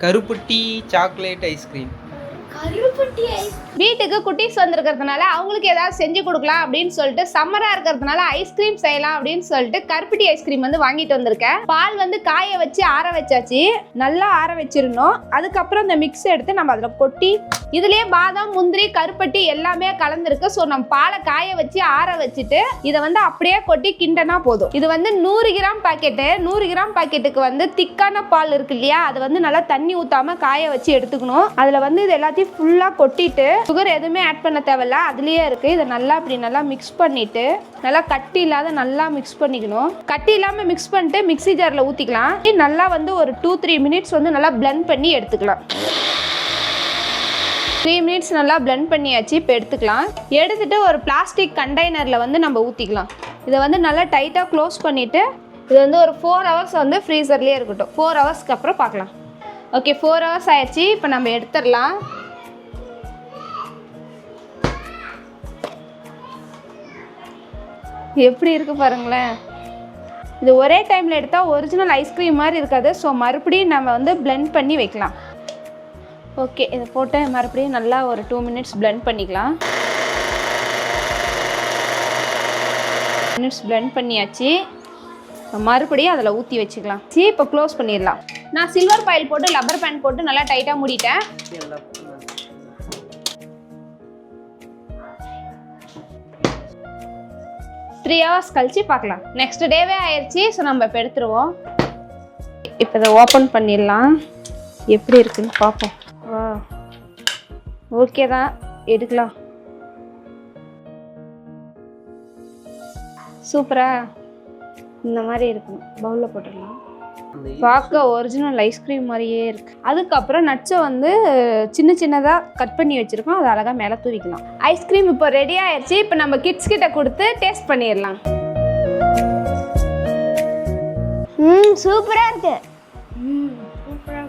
கருப்பட்டி chocolate ice cream வீட்டுக்கு குட்டீஸ் வந்திருக்கிறதுனால அவங்களுக்கு ஏதாவது செஞ்சு கொடுக்கலாம் அப்படின்னு சொல்லிட்டு சம்மரா இருக்கிறதுனால ஐஸ்கிரீம் செய்யலாம் அப்படின்னு சொல்லிட்டு கருப்பட்டி ஐஸ்கிரீம் வந்து வாங்கிட்டு வந்திருக்கேன். பால் வந்து காய வச்சு ஆற வச்சாச்சு. நல்லா ஆற வச்சிருந்தோம். அதுக்கப்புறம் இந்த மிக்ஸ் எடுத்து நம்ம அதில் கொட்டி இதுலயே பாதாம் முந்திரி கருப்பட்டி எல்லாமே கலந்துருக்கு. ஸோ நம்ம பாலை காய வச்சு ஆற வச்சுட்டு இதை வந்து அப்படியே கொட்டி கிண்டனா போதும். இது வந்து நூறு கிராம் பாக்கெட்டு நூறு கிராம் பாக்கெட்டுக்கு வந்து திக்கான பால் இருக்கு இல்லையா? அது வந்து நல்லா தண்ணி ஊற்றாம காய வச்சு எடுத்துக்கணும். அதில் வந்து இது எல்லாத்தையும் ஃபுல்லாக ஃபுல்லா கொட்டிட்டு சுகர் எதுவுமே ஆட் பண்ண தேவையில்ல. அதுலேயே இருக்குது இதை நல்லா அப்படி நல்லா மிக்ஸ் பண்ணிவிட்டு நல்லா கட்டி இல்லாத நல்லா மிக்ஸ் பண்ணிக்கணும். கட்டி இல்லாமல் மிக்ஸ் பண்ணிட்டு மிக்ஸி ஜாரில் ஊற்றிக்கலாம் நல்லா வந்து ஒரு டூ த்ரீ மினிட்ஸ் வந்து நல்லா பிளெண்ட் பண்ணி எடுத்துக்கலாம். த்ரீ மினிட்ஸ் நல்லா பிளெண்ட் பண்ணியாச்சு. இப்போ எடுத்துக்கலாம். எடுத்துட்டு ஒரு பிளாஸ்டிக் கண்டெய்னரில் வந்து நம்ம ஊற்றிக்கலாம் இதை வந்து நல்லா டைட்டாக க்ளோஸ் பண்ணிவிட்டு இது வந்து ஒரு ஃபோர் ஹவர்ஸ் வந்து ஃப்ரீசர்லேயே இருக்கட்டும். ஃபோர் ஹவர்ஸ்க்கு அப்புறம் பார்க்கலாம். ஓகே ஃபோர் ஹவர்ஸ் ஆயிடுச்சு. இப்போ நம்ம எடுத்துடலாம். எப்படி இருக்குது பாருங்களேன். இது ஒரே டைமில் எடுத்தால் ஒரிஜினல் ஐஸ்கிரீம் மாதிரி இருக்காது. ஸோ மறுபடியும் நம்ம வந்து பிளெண்ட் பண்ணி வைக்கலாம். ஓகே இதை போட்டு மறுபடியும் நல்லா ஒரு டூ மினிட்ஸ் பிளெண்ட் பண்ணிக்கலாம். மினிட்ஸ் பிளெண்ட் பண்ணியாச்சு. மறுபடியும் அதில் ஊற்றி வச்சுக்கலாம். சீ இப்போ க்ளோஸ் பண்ணிடலாம். நான் சில்வர் பாயில் போட்டு லப்பர் பேண்ட் போட்டு நல்லா டைட்டாக மூடிட்டேன். த்ரீ ஹவர்ஸ் கழிச்சு பார்க்கலாம். நெக்ஸ்ட் டேவே ஆயிடுச்சு ஸோ நம்ம இப்போ எடுத்துருவோம். இப்போ இதை ஓப்பன் பண்ணிடலாம். எப்படி இருக்குன்னு பார்ப்போம். வா ஓகே தான் எடுக்கலாம். சூப்பராக இந்த மாதிரி இருக்கும் பவுலில் போட்டுடலாம். பார்க்க ஒரிஜினல் ஐஸ்கிரீம் மாதிரியே இருக்கு. அதுக்கப்புறம் நட்ஸை வந்து சின்ன சின்னதாக கட் பண்ணி வச்சிருக்கோம். அதை அழகாக மேலே தூவிக்கலாம். ஐஸ்கிரீம் இப்போ ரெடி ஆயிடுச்சு இப்போ நம்ம கிட்ஸ் கிட்ட கொடுத்து டேஸ்ட் பண்ணிடலாம். ம் சூப்பரா இருக்கு. சூப்பராக